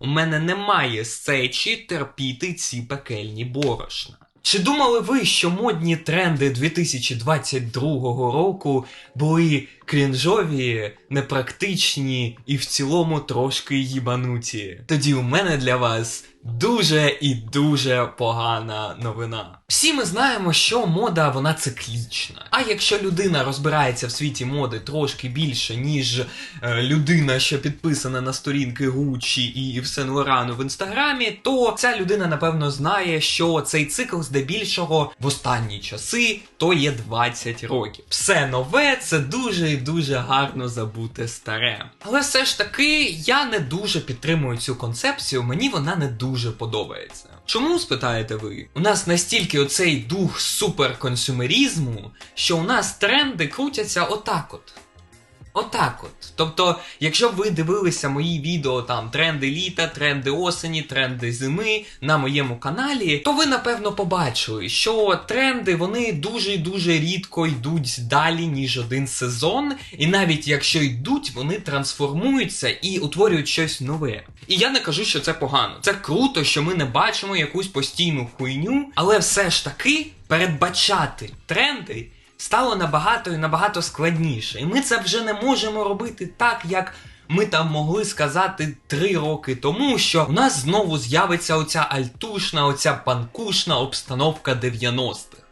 У мене немає сечі терпіти ці пекельні борошна. Чи думали ви, що модні тренди 2022 року були крінжові, непрактичні і в цілому трошки їбануті? Тоді у мене для вас дуже і дуже погана новина. Всі ми знаємо, що мода вона циклічна. А якщо людина розбирається в світі моди трошки більше, ніж е, людина, що підписана на сторінки Гуччі і Saint Лорану в інстаграмі, то ця людина напевно знає, що цей цикл здебільшого в останні часи то є 20 років. Все нове це дуже і дуже гарно забути старе. Але все ж таки я не дуже підтримую цю концепцію, мені вона не дуже подобається. Чому спитаєте ви? У нас настільки оцей дух суперконсюмерізму, що у нас тренди крутяться отак от. Отак от. Тобто, якщо ви дивилися мої відео там тренди літа, тренди осені, тренди зими на моєму каналі, то ви напевно побачили, що тренди вони дуже дуже рідко йдуть далі, ніж один сезон. І навіть якщо йдуть, вони трансформуються і утворюють щось нове. І я не кажу, що це погано. Це круто, що ми не бачимо якусь постійну хуйню, але все ж таки передбачати тренди стало набагато і набагато складніше. І ми це вже не можемо робити так, як ми там могли сказати три роки тому, що у нас знову з'явиться оця альтушна, оця панкушна обстановка 90-х.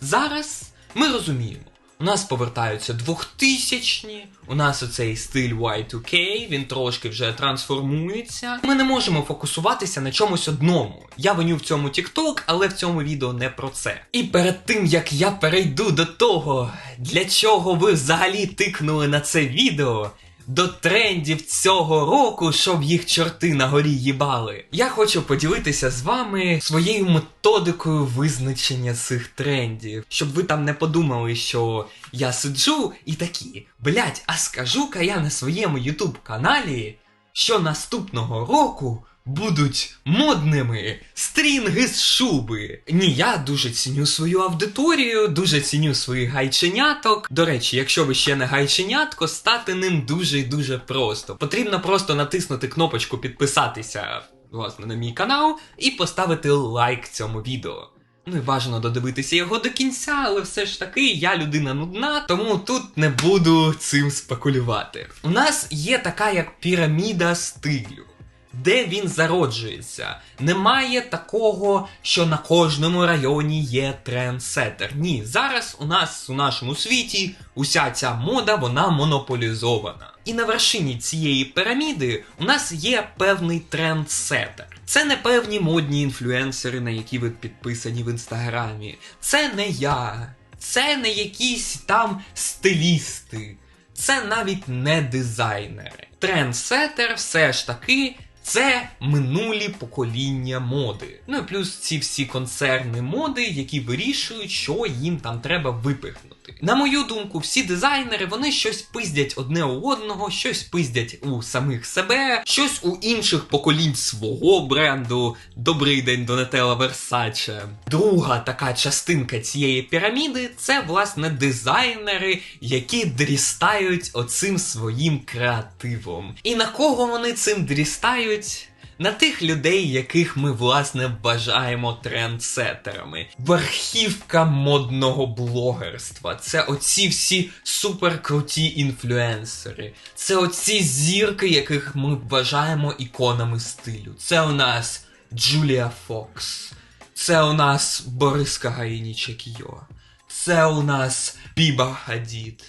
Зараз ми розуміємо. У нас повертаються 2000-ні, у нас оцей стиль Y2K, він трошки вже трансформується. Ми не можемо фокусуватися на чомусь одному. Я виню в цьому TikTok, але в цьому відео не про це. І перед тим як я перейду до того, для чого ви взагалі тикнули на це відео. До трендів цього року, щоб їх чорти на горі їбали. Я хочу поділитися з вами своєю методикою визначення цих трендів, щоб ви там не подумали, що я сиджу і такі, блять, а скажу-ка я на своєму ютуб каналі, що наступного року будуть модними стрінги з шуби. Ні, я дуже ціню свою аудиторію, дуже ціню своїх гайченяток. До речі, якщо ви ще не гайченятко, стати ним дуже і дуже просто. Потрібно просто натиснути кнопочку підписатися власне на мій канал і поставити лайк цьому відео. Ну і бажано додивитися його до кінця, але все ж таки я людина нудна, тому тут не буду цим спекулювати. У нас є така як піраміда стилю. Де він зароджується? Немає такого, що на кожному районі є трендсеттер. Ні, зараз у нас у нашому світі уся ця мода вона монополізована. І на вершині цієї піраміди у нас є певний трендсеттер. Це не певні модні інфлюенсери, на які ви підписані в інстаграмі. Це не я, це не якісь там стилісти, це навіть не дизайнери. Трендсеттер все ж таки. Це минулі покоління моди. Ну і плюс ці всі концерни моди, які вирішують, що їм там треба випихнути. На мою думку, всі дизайнери вони щось пиздять одне у одного, щось пиздять у самих себе, щось у інших поколінь свого бренду. Добрий день Донателла Версаче. Друга така частинка цієї піраміди це власне дизайнери, які дрістають оцим своїм креативом. І на кого вони цим дрістають? На тих людей, яких ми власне вважаємо трендсеттерами. Верхівка модного блогерства. Це оці всі суперкруті інфлюенсери. Це оці зірки, яких ми вважаємо іконами стилю. Це у нас Джулія Фокс. Це у нас Борис Кагаїнічек Йо. Це у нас Біба Хадід.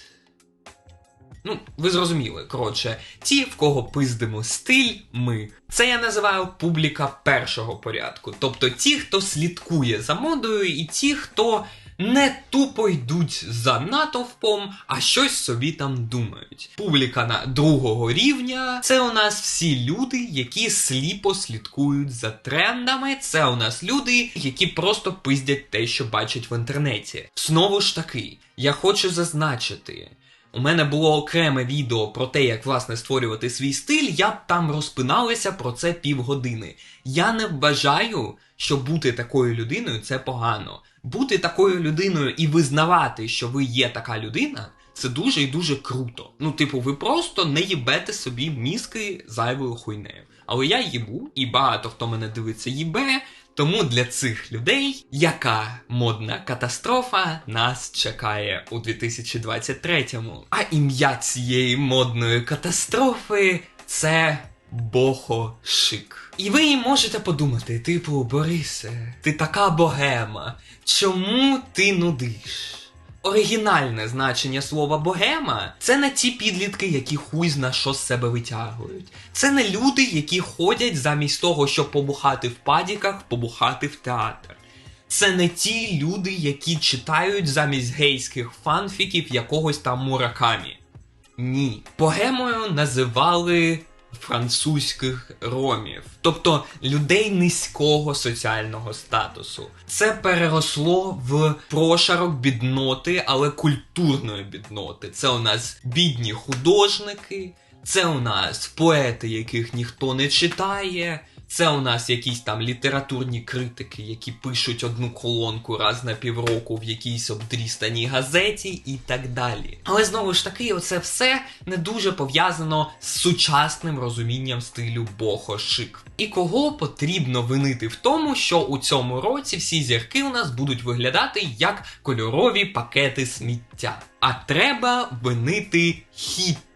Ну, ви зрозуміли, коротше, ті, в кого пиздимо стиль, ми. Це я називаю публіка першого порядку. Тобто ті, хто слідкує за модою, і ті, хто не тупо йдуть за натовпом, а щось собі там думають. Публіка на другого рівня це у нас всі люди, які сліпо слідкують за трендами. Це у нас люди, які просто пиздять те, що бачать в інтернеті. Знову ж таки, я хочу зазначити. У мене було окреме відео про те, як власне створювати свій стиль, я б там розпиналася про це півгодини. Я не вважаю, що бути такою людиною це погано. Бути такою людиною і визнавати, що ви є така людина, це дуже і дуже круто. Ну, типу, ви просто не їбете собі мізки зайвою хуйнею. але я їбу, і багато хто мене дивиться їбе. Тому для цих людей яка модна катастрофа нас чекає у 2023-му. А ім'я цієї модної катастрофи це Бохо Шик. І ви можете подумати, типу, Борисе, ти така богема. Чому ти нудиш? Оригінальне значення слова богема це не ті підлітки, які хуй зна що з себе витягують. Це не люди, які ходять замість того, щоб побухати в падіках, побухати в театр. Це не ті люди, які читають замість гейських фанфіків якогось там муракамі. Ні. Богемою називали французьких ромів, тобто людей низького соціального статусу. Це переросло в прошарок бідноти, але культурної бідноти. Це у нас бідні художники, це у нас поети, яких ніхто не читає. Це у нас якісь там літературні критики, які пишуть одну колонку раз на півроку в якійсь обдрістаній газеті і так далі. Але знову ж таки, оце все не дуже пов'язано з сучасним розумінням стилю бохо-шик. І кого потрібно винити в тому, що у цьому році всі зірки у нас будуть виглядати як кольорові пакети сміття. А треба винити хіппі.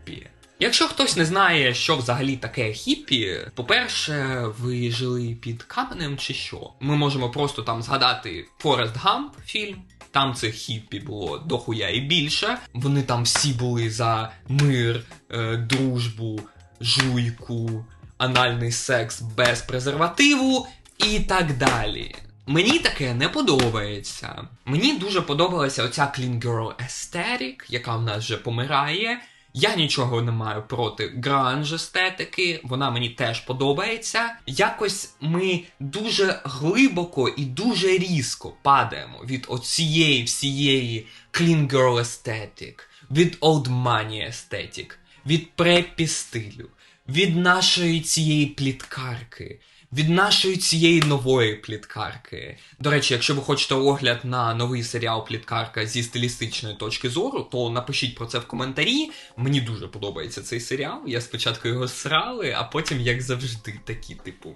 Якщо хтось не знає, що взагалі таке хіппі, по-перше, ви жили під каменем чи що? Ми можемо просто там згадати Форест Гамп фільм. Там цих хіппі було дохуя і більше. Вони там всі були за мир, е, дружбу, жуйку, анальний секс без презервативу і так далі. Мені таке не подобається. Мені дуже подобалася оця Clean Girl Aesthetic, яка в нас вже помирає. Я нічого не маю проти гранж естетики, вона мені теж подобається. Якось ми дуже глибоко і дуже різко падаємо від оцієї всієї clean girl aesthetic, від old money aesthetic, від преппі стилю, від нашої цієї пліткарки. Від нашої цієї нової пліткарки. До речі, якщо ви хочете огляд на новий серіал Пліткарка зі стилістичної точки зору, то напишіть про це в коментарі. Мені дуже подобається цей серіал. Я спочатку його срали, а потім, як завжди, такі, типу,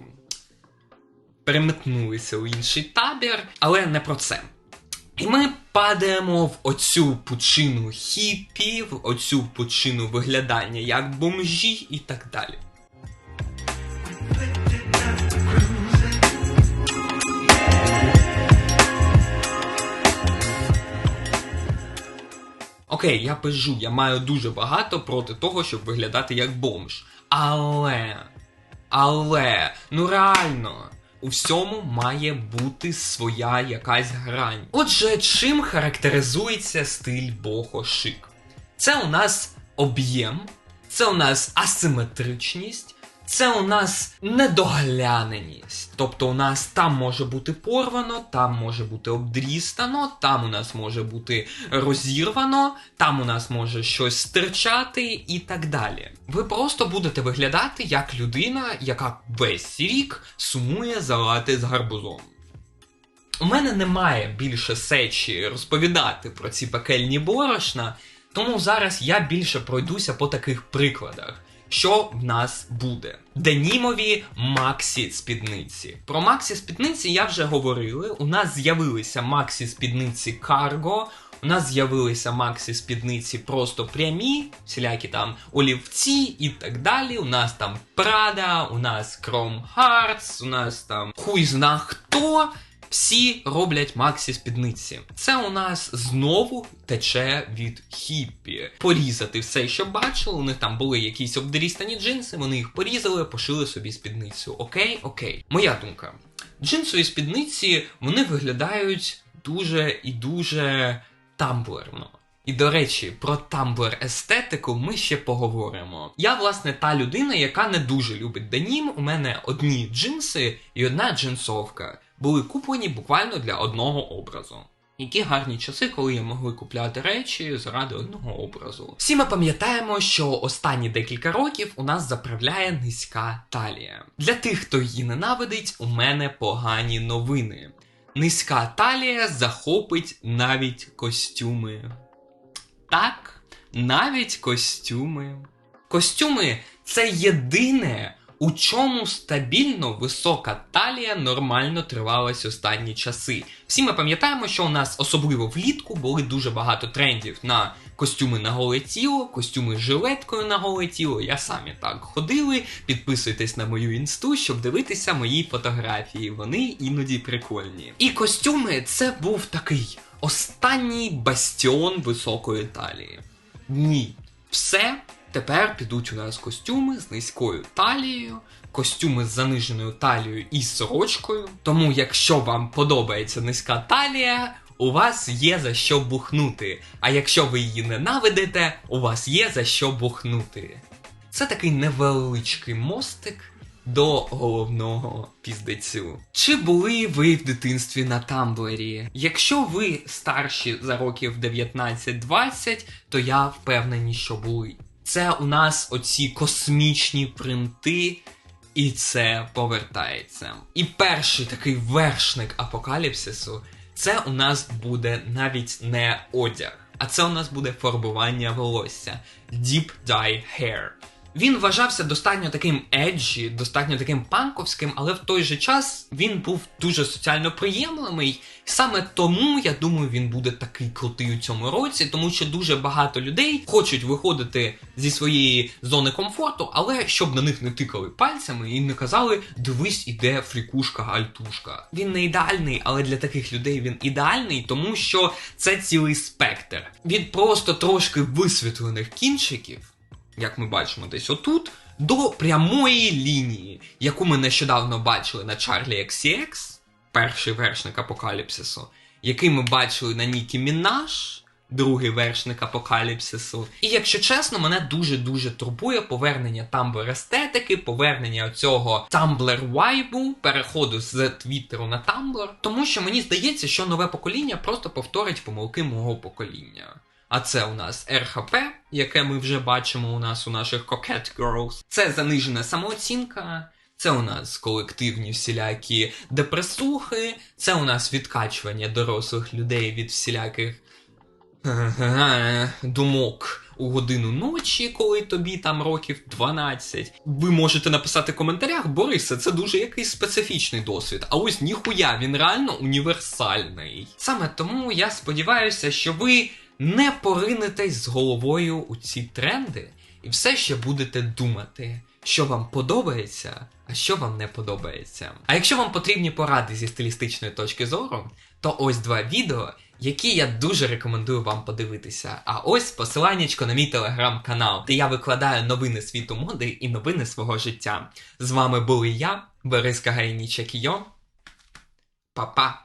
переметнулися у інший табір, але не про це. І ми падаємо в оцю пучину хіпі, в оцю пучину виглядання як бомжі і так далі. Окей, я пижу, я маю дуже багато проти того, щоб виглядати як бомж. Але. Але, ну реально, у всьому має бути своя якась грань. Отже, чим характеризується стиль бохо-шик? Це у нас об'єм, це у нас асиметричність, це у нас недогляненість. Тобто у нас там може бути порвано, там може бути обдрістано, там у нас може бути розірвано, там у нас може щось стирчати і так далі. Ви просто будете виглядати як людина, яка весь рік сумує за лати з гарбузом. У мене немає більше сечі розповідати про ці пекельні борошна, тому зараз я більше пройдуся по таких прикладах що в нас буде. Денімові Максі спідниці. Про Максі спідниці я вже говорили. У нас з'явилися Максі спідниці Карго. У нас з'явилися Максі спідниці просто прямі, всілякі там олівці і так далі. У нас там Прада, у нас Chrome Hearts, у нас там хуй зна хто. Всі роблять Максі спідниці. Це у нас знову тече від хіппі. Порізати все, що бачили. У них там були якісь обдрістані джинси, вони їх порізали, пошили собі спідницю. Окей, окей. Моя думка. Джинсові спідниці вони виглядають дуже і дуже тамблерно. І, до речі, про тамблер естетику ми ще поговоримо. Я, власне, та людина, яка не дуже любить денім. У мене одні джинси і одна джинсовка були куплені буквально для одного образу. Які гарні часи, коли я могли купляти речі заради одного образу. Всі ми пам'ятаємо, що останні декілька років у нас заправляє низька талія. Для тих, хто її ненавидить, у мене погані новини. Низька талія захопить навіть костюми. Так, навіть костюми. Костюми це єдине, у чому стабільно висока талія нормально тривалась останні часи. Всі ми пам'ятаємо, що у нас особливо влітку були дуже багато трендів на костюми на голе тіло, костюми з жилеткою на голе тіло. Я самі так ходили. Підписуйтесь на мою інсту, щоб дивитися мої фотографії. Вони іноді прикольні. І костюми це був такий останній бастіон високої талії. Ні, все. Тепер підуть у нас костюми з низькою талією, костюми з заниженою талією і сорочкою. Тому, якщо вам подобається низька талія, у вас є за що бухнути. А якщо ви її ненавидите, у вас є за що бухнути. Це такий невеличкий мостик до головного піздецю. Чи були ви в дитинстві на Тамблері? Якщо ви старші за років 19-20, то я впевнений, що були. Це у нас оці космічні принти, і це повертається. І перший такий вершник апокаліпсису це у нас буде навіть не одяг, а це у нас буде фарбування волосся Deep Dye Hair. Він вважався достатньо таким еджі, достатньо таким панковським, але в той же час він був дуже соціально приємлимий. Саме тому я думаю, він буде такий крутий у цьому році, тому що дуже багато людей хочуть виходити зі своєї зони комфорту, але щоб на них не тикали пальцями і не казали дивись, іде фрікушка альтушка. Він не ідеальний, але для таких людей він ідеальний, тому що це цілий спектр від просто трошки висвітлених кінчиків як ми бачимо десь отут, до прямої лінії, яку ми нещодавно бачили на Чарлі XCX, перший вершник апокаліпсису, який ми бачили на Нікі Мінаш, другий вершник апокаліпсису. І якщо чесно, мене дуже-дуже турбує повернення тамблер естетики, повернення цього тамблер вайбу, переходу з Твіттеру на тамблер, тому що мені здається, що нове покоління просто повторить помилки мого покоління. А це у нас РХП, яке ми вже бачимо у нас у наших Coquette Girls. Це занижена самооцінка. Це у нас колективні всілякі депресухи, це у нас відкачування дорослих людей від всіляких думок у годину ночі, коли тобі там років 12. Ви можете написати в коментарях, Борисе, це дуже якийсь специфічний досвід. А ось ніхуя, він реально універсальний. Саме тому я сподіваюся, що ви не поринетесь з головою у ці тренди і все ще будете думати, що вам подобається, а що вам не подобається. А якщо вам потрібні поради зі стилістичної точки зору, то ось два відео, які я дуже рекомендую вам подивитися. А ось посиланнячко на мій телеграм-канал, де я викладаю новини світу моди і новини свого життя. З вами були я, Борис Кагайніча Кійо. Па-па!